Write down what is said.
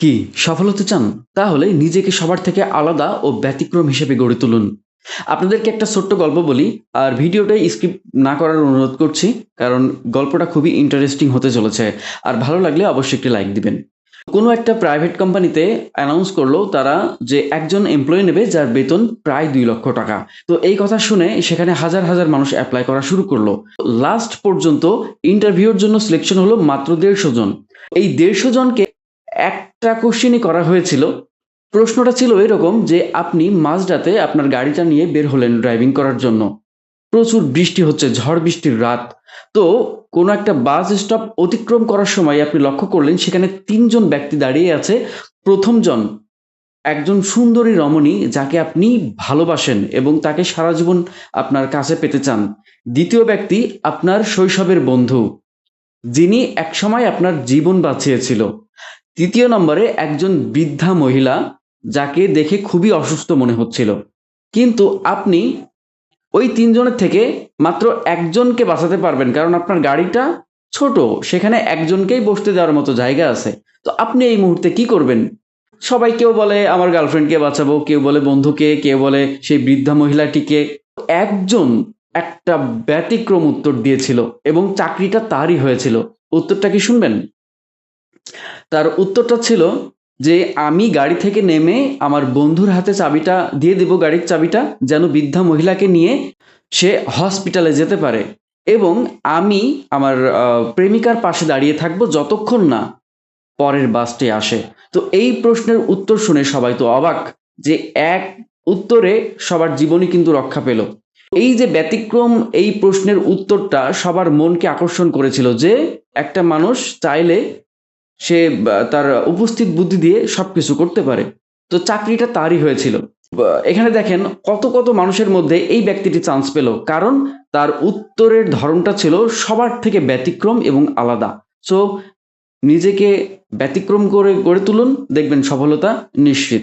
কি সফল হতে চান? তাহলে নিজেকে সবার থেকে আলাদা ও ব্যতিক্রম হিসেবে গড়ে তুলুন। আপনাদেরকে একটা ছোট্ট গল্প বলি, আর ভিডিওটা স্কিপ না করার অনুরোধ করছি, কারণ গল্পটা খুবই ইন্টারেস্টিং হতে চলেছে, আর ভালো লাগলে অবশ্যই একটি লাইক দিবেন। কোনো একটা প্রাইভেট কোম্পানিতে অ্যানাউন্স করল তারা যে একজন এমপ্লয়ি নেবে যার বেতন প্রায় দুই লক্ষ টাকা। তো এই কথা শুনে সেখানে হাজার হাজার মানুষ অ্যাপ্লাই করা শুরু করল। লাস্ট পর্যন্ত ইন্টারভিউর জন্য সিলেকশন হলো মাত্র দেড়শো জন। এই দেড়শো জনকে একটা কোশ্চেনই করা হয়েছিল। প্রশ্নটা ছিল এরকম যে, আপনি মাঝরাতে আপনার গাড়িটা নিয়ে বের হলেন ড্রাইভিং করার জন্য। প্রচুর বৃষ্টি হচ্ছে, ঝড় বৃষ্টির রাত। তো, কোনো একটা বাস স্টপ অতিক্রম করার সময় আপনি লক্ষ্য করলেন, সেখানে তিনজন ব্যক্তি দাঁড়িয়ে আছে। প্রথমজন একজন সুন্দরী রমণী, যাকে আপনি ভালোবাসেন এবং তাকে সারা জীবন আপনার কাছে পেতে চান। দ্বিতীয় ব্যক্তি আপনার শৈশবের বন্ধু, যিনি একসময় আপনার জীবন বাঁচিয়েছিল। তৃতীয় নম্বরে একজন বৃদ্ধা মহিলা যাকে দেখে খুবই অসুস্থ মনে হচ্ছিল। কিন্তু আপনি ওই তিনজনের থেকে মাত্র একজনকে বাঁচাতে পারবেন, কারণ আপনার গাড়িটা ছোট, সেখানে একজনকেই বসতে দেওয়ার মতো জায়গা আছে। তো আপনি এই মুহূর্তে কি করবেন? সবাই কেউ বলে, আমার গার্লফ্রেন্ডকে বাঁচাবো কেউ বলে, বন্ধুকে কেউ বলে, সেই বৃদ্ধা মহিলাটিকে একজন একটা ব্যতিক্রম উত্তর দিয়েছিল এবং চাকরিটা তারই হয়েছিল। উত্তরটা কি শুনবেন? তার উত্তরটা ছিল যে আমি গাড়ি থেকে নেমে আমার বন্ধুর হাতে চাবিটা দিয়ে দেব গাড়ির চাবিটা, যেন বৃদ্ধা মহিলাকে নিয়ে সে হসপিটালে যেতে পারে। এবং আমি আমার প্রেমিকার পাশে দাঁড়িয়ে থাকব যতক্ষণ না পরের বাসটি আসে। তো এই প্রশ্নের উত্তর শুনে সবাই তো অবাক যে এক উত্তরে সবার জীবনই কিন্তু রক্ষা পেল। এই যে ব্যতিক্রম, এই প্রশ্নের উত্তরটা সবার মনকে আকর্ষণ করেছিল যে একটা মানুষ চাইলে সে তার উপস্থিত বুদ্ধি দিয়ে সব কিছু করতে পারে। তো চাকরিটা তারই হয়েছিল। এখানে দেখেন কত কত মানুষের মধ্যে এই ব্যক্তিটি চান্স পেল। কারণ তার উত্তরের ধরনটা ছিল সবার থেকে ব্যতিক্রম এবং আলাদা। সো নিজেকে ব্যতিক্রম করে, গড়ে তুলুন, দেখবেন সফলতা নিশ্চিত।